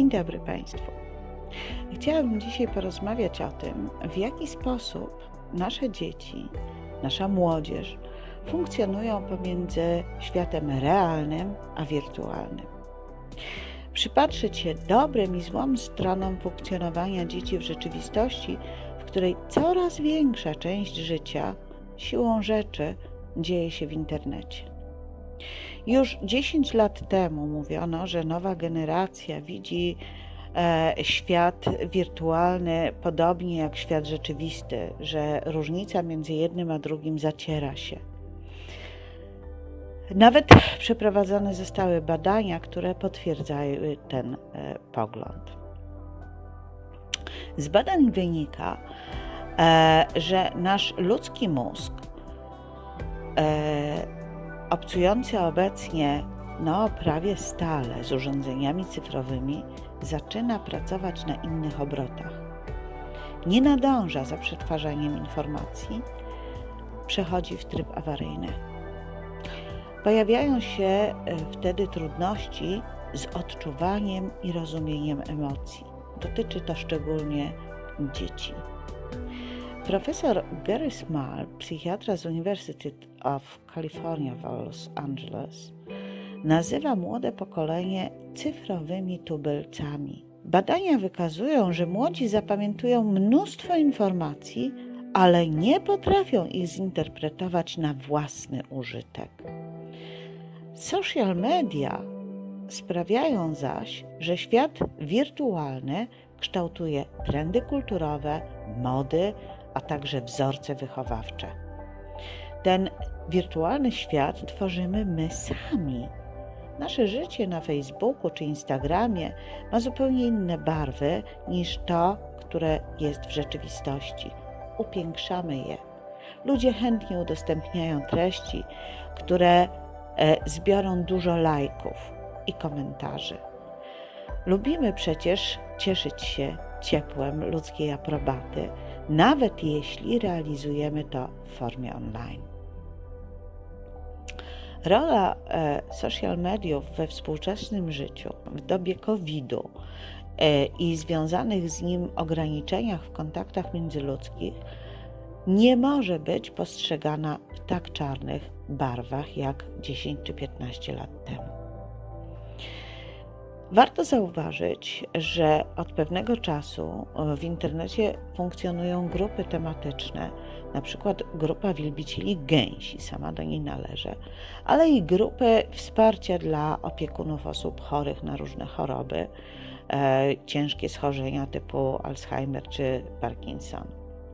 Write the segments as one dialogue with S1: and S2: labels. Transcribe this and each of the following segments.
S1: Dzień dobry Państwu. Chciałabym dzisiaj porozmawiać o tym, w jaki sposób nasze dzieci, nasza młodzież funkcjonują pomiędzy światem realnym a wirtualnym. Przypatrzyć się dobrym i złym stronom funkcjonowania dzieci w rzeczywistości, w której coraz większa część życia siłą rzeczy dzieje się w internecie. Już 10 lat temu mówiono, że nowa generacja widzi e, świat wirtualny podobnie jak świat rzeczywisty, że różnica między jednym a drugim zaciera się. Nawet przeprowadzone zostały badania, które potwierdzały ten e, pogląd. Z badań wynika, e, że nasz ludzki mózg obcujący obecnie no, prawie stale z urządzeniami cyfrowymi, zaczyna pracować na innych obrotach. Nie nadąża za przetwarzaniem informacji, przechodzi w tryb awaryjny. Pojawiają się e, wtedy trudności z odczuwaniem i rozumieniem emocji. Dotyczy to szczególnie dzieci. Profesor Gary Small, psychiatra z University of California w Los Angeles, nazywa młode pokolenie cyfrowymi tubylcami. Badania wykazują, że młodzi zapamiętują mnóstwo informacji, ale nie potrafią ich zinterpretować na własny użytek. Social media sprawiają zaś, że świat wirtualny kształtuje trendy kulturowe, mody, a także wzorce wychowawcze. Ten wirtualny świat tworzymy my sami. Nasze życie na Facebooku czy Instagramie ma zupełnie inne barwy niż to, które jest w rzeczywistości. Upiększamy je. Ludzie chętnie udostępniają treści, które e, zbiorą dużo lajków i komentarzy. Lubimy przecież cieszyć się ciepłem ludzkiej aprobaty, nawet jeśli realizujemy to w formie online. Rola e, social mediów we współczesnym życiu, w dobie COVID-u e, i związanych z nim ograniczeniach w kontaktach międzyludzkich nie może być postrzegana w tak czarnych barwach jak 10 czy 15 lat temu. Warto zauważyć, że od pewnego czasu w internecie funkcjonują grupy tematyczne, na przykład grupa wielbicieli gęsi, sama do niej należę, ale i grupy wsparcia dla opiekunów osób chorych na różne choroby, e, ciężkie schorzenia typu Alzheimer czy Parkinson.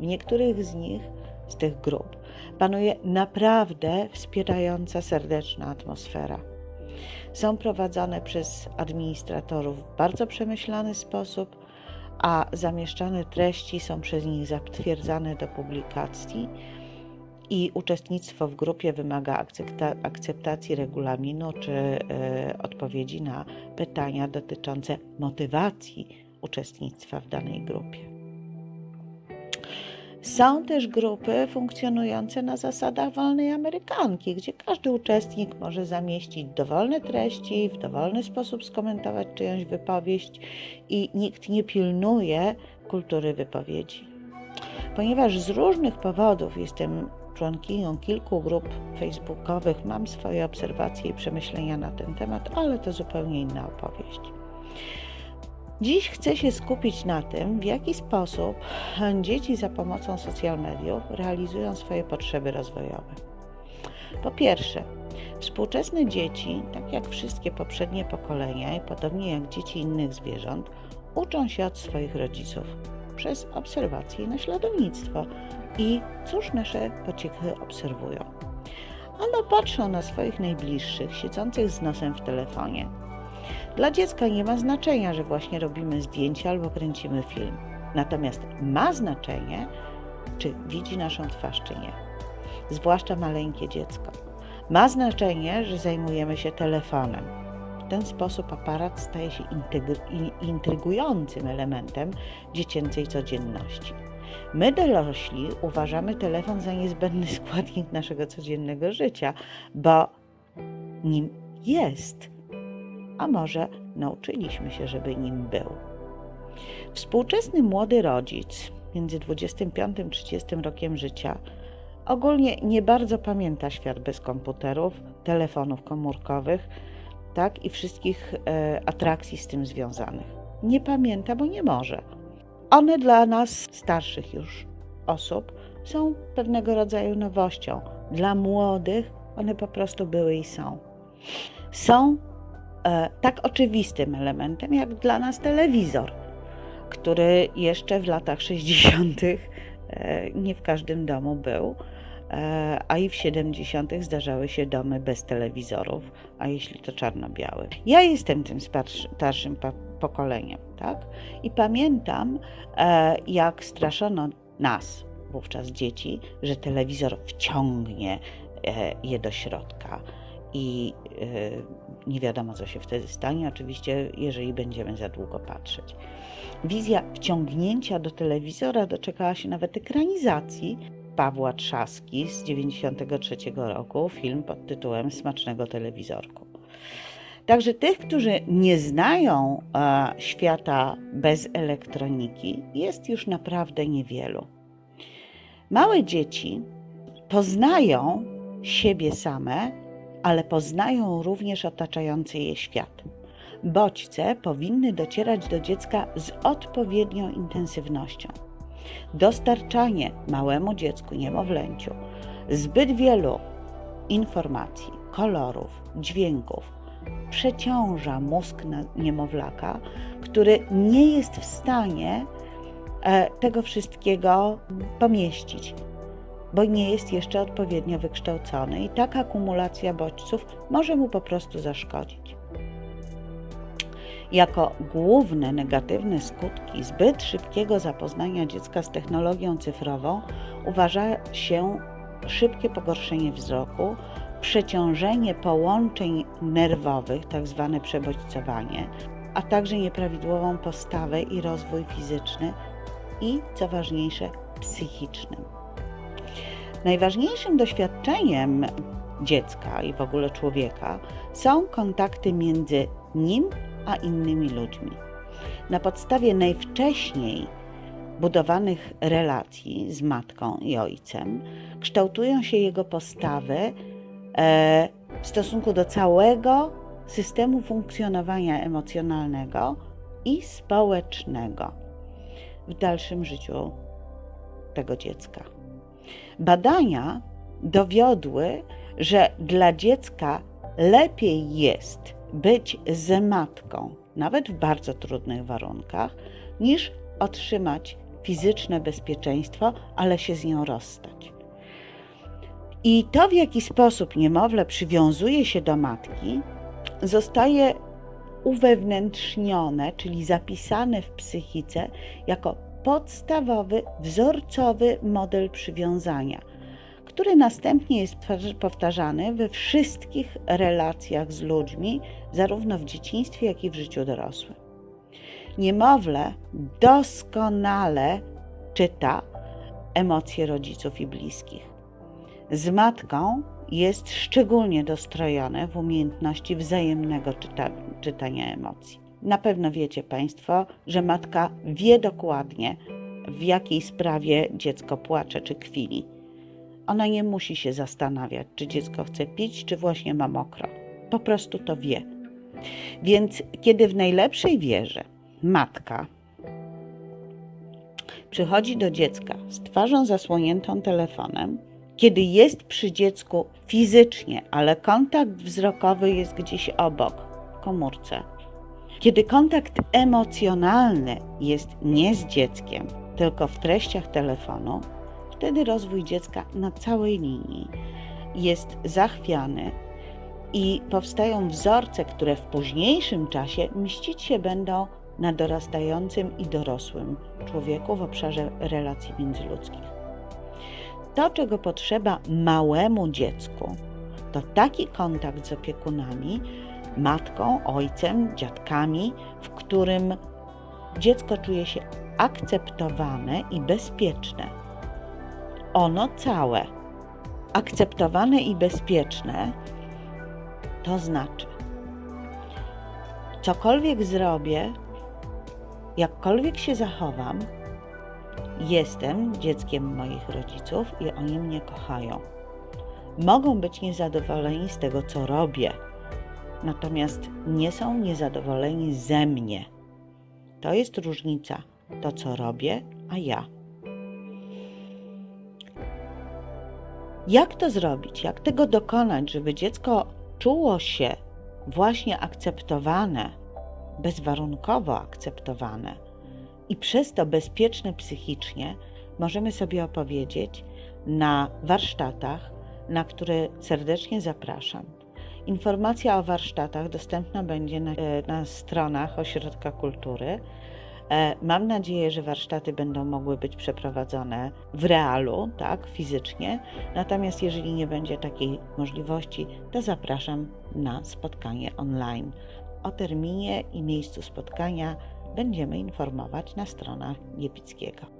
S1: W niektórych z nich, z tych grup, panuje naprawdę wspierająca, serdeczna atmosfera są prowadzone przez administratorów w bardzo przemyślany sposób, a zamieszczane treści są przez nich zatwierdzane do publikacji i uczestnictwo w grupie wymaga akceptacji regulaminu czy y, odpowiedzi na pytania dotyczące motywacji uczestnictwa w danej grupie. Są też grupy funkcjonujące na zasadach wolnej Amerykanki, gdzie każdy uczestnik może zamieścić dowolne treści, w dowolny sposób skomentować czyjąś wypowiedź i nikt nie pilnuje kultury wypowiedzi. Ponieważ z różnych powodów jestem członkinią kilku grup facebookowych, mam swoje obserwacje i przemyślenia na ten temat, ale to zupełnie inna opowieść. Dziś chcę się skupić na tym, w jaki sposób dzieci za pomocą social mediów realizują swoje potrzeby rozwojowe. Po pierwsze, współczesne dzieci, tak jak wszystkie poprzednie pokolenia i podobnie jak dzieci innych zwierząt, uczą się od swoich rodziców przez obserwacje i naśladownictwo. I cóż nasze pociechy obserwują? Ano patrzą na swoich najbliższych, siedzących z nosem w telefonie, dla dziecka nie ma znaczenia, że właśnie robimy zdjęcie albo kręcimy film. Natomiast ma znaczenie, czy widzi naszą twarz, czy nie. Zwłaszcza maleńkie dziecko. Ma znaczenie, że zajmujemy się telefonem. W ten sposób aparat staje się intrygującym elementem dziecięcej codzienności. My, dorośli, uważamy telefon za niezbędny składnik naszego codziennego życia, bo nim jest a może nauczyliśmy się, żeby nim był. Współczesny młody rodzic między 25 a 30 rokiem życia ogólnie nie bardzo pamięta świat bez komputerów, telefonów komórkowych, tak i wszystkich e, atrakcji z tym związanych. Nie pamięta, bo nie może. One dla nas, starszych już osób, są pewnego rodzaju nowością. Dla młodych one po prostu były i są. Są tak oczywistym elementem, jak dla nas telewizor, który jeszcze w latach 60. E, nie w każdym domu był, e, a i w 70. zdarzały się domy bez telewizorów, a jeśli to czarno-biały. Ja jestem tym starszy, starszym po- pokoleniem, tak? I pamiętam, e, jak straszono nas, wówczas dzieci, że telewizor wciągnie e, je do środka i e, nie wiadomo, co się wtedy stanie, oczywiście, jeżeli będziemy za długo patrzeć. Wizja wciągnięcia do telewizora doczekała się nawet ekranizacji Pawła Trzaski z 1993 roku, film pod tytułem Smacznego telewizorku. Także tych, którzy nie znają e, świata bez elektroniki, jest już naprawdę niewielu. Małe dzieci poznają siebie same, ale poznają również otaczający je świat. Bodźce powinny docierać do dziecka z odpowiednią intensywnością. Dostarczanie małemu dziecku, niemowlęciu, zbyt wielu informacji, kolorów, dźwięków przeciąża mózg niemowlaka, który nie jest w stanie e, tego wszystkiego pomieścić, bo nie jest jeszcze odpowiednio wykształcony i taka akumulacja bodźców może mu po prostu zaszkodzić. Jako główne negatywne skutki zbyt szybkiego zapoznania dziecka z technologią cyfrową uważa się szybkie pogorszenie wzroku, przeciążenie połączeń nerwowych, tzw. przebodźcowanie, a także nieprawidłową postawę i rozwój fizyczny i, co ważniejsze, psychiczny. Najważniejszym doświadczeniem dziecka i w ogóle człowieka są kontakty między nim a innymi ludźmi. Na podstawie najwcześniej budowanych relacji z matką i ojcem kształtują się jego postawy e, w stosunku do całego systemu funkcjonowania emocjonalnego i społecznego w dalszym życiu tego dziecka. Badania dowiodły, że dla dziecka lepiej jest być z matką, nawet w bardzo trudnych warunkach, niż otrzymać fizyczne bezpieczeństwo, ale się z nią rozstać. I to, w jaki sposób niemowlę przywiązuje się do matki, zostaje uwewnętrznione, czyli zapisane w psychice jako podstawowy, wzorcowy model przywiązania, który następnie jest powtarzany we wszystkich relacjach z ludźmi, zarówno w dzieciństwie, jak i w życiu dorosłym. Niemowlę doskonale czyta emocje rodziców i bliskich. Z matką jest szczególnie dostrojone w umiejętności wzajemnego czyta czytania emocji. Na pewno wiecie Państwo, że matka wie dokładnie, w jakiej sprawie dziecko płacze czy kwili. Ona nie musi się zastanawiać, czy dziecko chce pić, czy właśnie ma mokro. Po prostu to wie. Więc kiedy w najlepszej wierze matka przychodzi do dziecka z twarzą zasłoniętą telefonem, kiedy jest przy dziecku fizycznie, ale kontakt wzrokowy jest gdzieś obok, w komórce. Kiedy kontakt emocjonalny jest nie z dzieckiem, tylko w treściach telefonu, wtedy rozwój dziecka na całej linii jest zachwiany i powstają wzorce, które w późniejszym czasie mścić się będą na dorastającym i dorosłym człowieku w obszarze relacji międzyludzkich. To, czego potrzeba małemu dziecku, to taki kontakt z opiekunami, matką, ojcem, dziadkami, w którym dziecko czuje się akceptowane i bezpieczne. Ono całe, akceptowane i bezpieczne, to znaczy cokolwiek zrobię, jakkolwiek się zachowam, jestem dzieckiem moich rodziców i oni mnie kochają. Mogą być niezadowoleni z tego, co robię, natomiast nie są niezadowoleni ze mnie. To jest różnica. To, co robię, a ja. Jak to zrobić? Jak tego dokonać, żeby dziecko czuło się właśnie akceptowane, bezwarunkowo akceptowane i przez to bezpieczne psychicznie, możemy sobie opowiedzieć na warsztatach, na które serdecznie zapraszam. Informacja o warsztatach dostępna będzie na, e, na stronach Ośrodka Kultury. E, Mam nadzieję, że warsztaty będą mogły być przeprowadzone w realu, tak, fizycznie. Natomiast jeżeli nie będzie takiej możliwości, to zapraszam na spotkanie online. O terminie i miejscu spotkania będziemy informować na stronach Niepickiego.